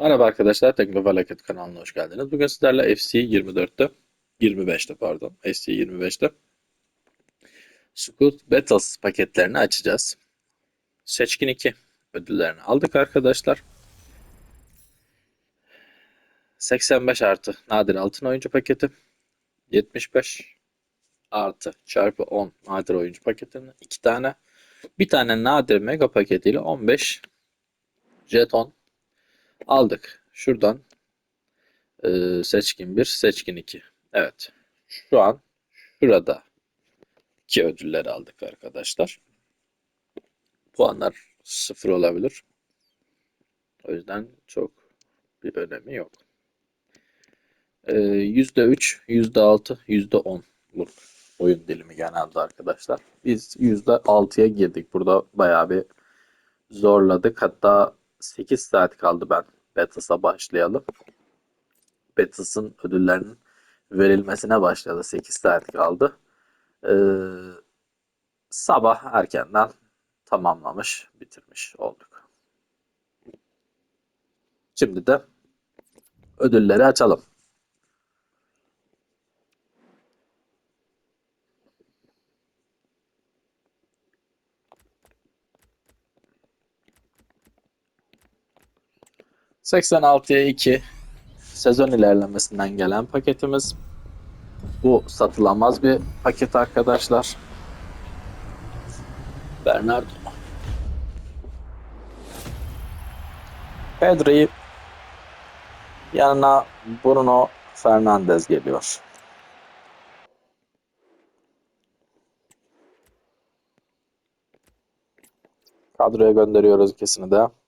Merhaba arkadaşlar, Tekno Felaket kanalına hoş geldiniz. Bugün sizlerle FC 24'te, 25'te pardon, FC 25'te Scoot Battles paketlerini açacağız. Seçkin 2 ödüllerini aldık arkadaşlar. 85 artı nadir altın oyuncu paketi. 75 artı çarpı 10 nadir oyuncu paketini 2 tane. Bir tane nadir mega paketiyle 15 jeton aldık. Şuradan e, seçkin 1, seçkin 2. Evet. Şu an şurada iki ödülleri aldık arkadaşlar. Puanlar sıfır olabilir. O yüzden çok bir önemi yok. E, %3, %6, %10'luk oyun dilimi genelde arkadaşlar. Biz %6'ya girdik. Burada bayağı bir zorladık. Hatta 8 saat kaldı ben Betas'a başlayalım. Betas'ın ödüllerinin verilmesine başladı. 8 saat kaldı. Ee, sabah erkenden tamamlamış, bitirmiş olduk. Şimdi de ödülleri açalım. ...86'ya 2 sezon ilerlemesinden gelen paketimiz. Bu satılamaz bir paket arkadaşlar. Bernardo. Pedri yanına Bruno Fernandes geliyor. Kadroya gönderiyoruz ikisini de.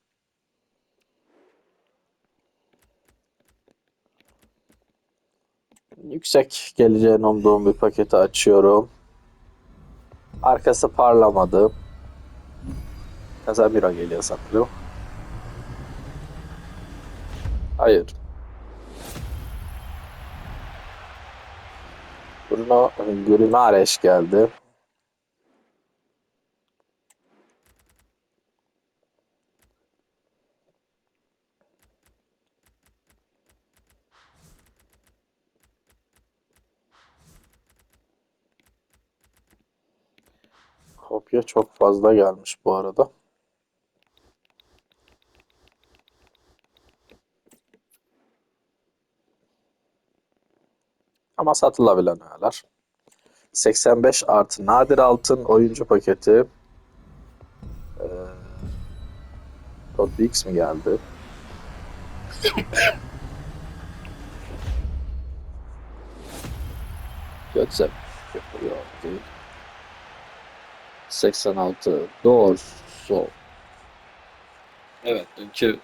Yüksek geleceğini umduğum bir paketi açıyorum. Arkası parlamadı. Casemiro geliyor sanırım. Hayır. Bruno Guimaraes geldi. Kopya çok fazla gelmiş bu arada. Ama satılabilen öğeler. 85 artı nadir altın oyuncu paketi. Ee, Code X mi geldi? Götsem yapıyor değil. 86 doğrusu. Evet dünkü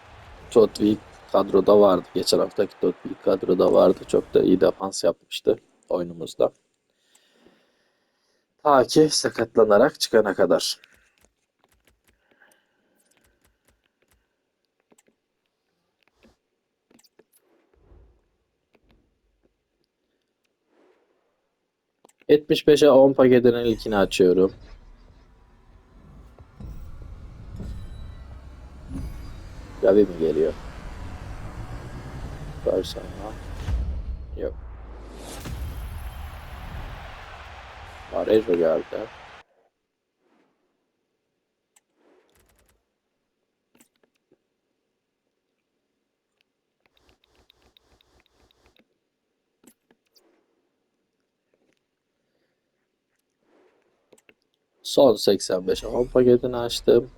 Tottvik kadroda vardı. Geçen haftaki Tottvik kadroda vardı. Çok da iyi defans yapmıştı oyunumuzda. Ta ki sakatlanarak çıkana kadar. ...75'e 10 paketinin ilkini açıyorum. Gavi mi geliyor? Barcelona. Yok. Parejo geldi. Son 85 10 paketini açtım.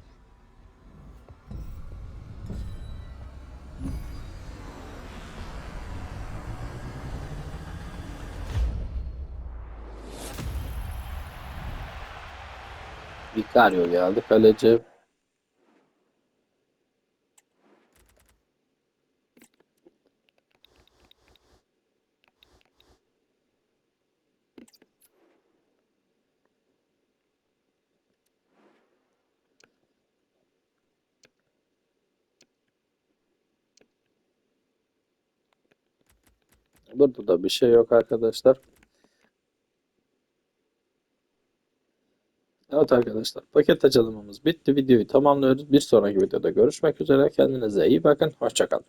Vicario geldi kaleci. Burada da bir şey yok arkadaşlar. Evet arkadaşlar paket açılımımız bitti. Videoyu tamamlıyoruz. Bir sonraki videoda görüşmek üzere. Kendinize iyi bakın. Hoşçakalın.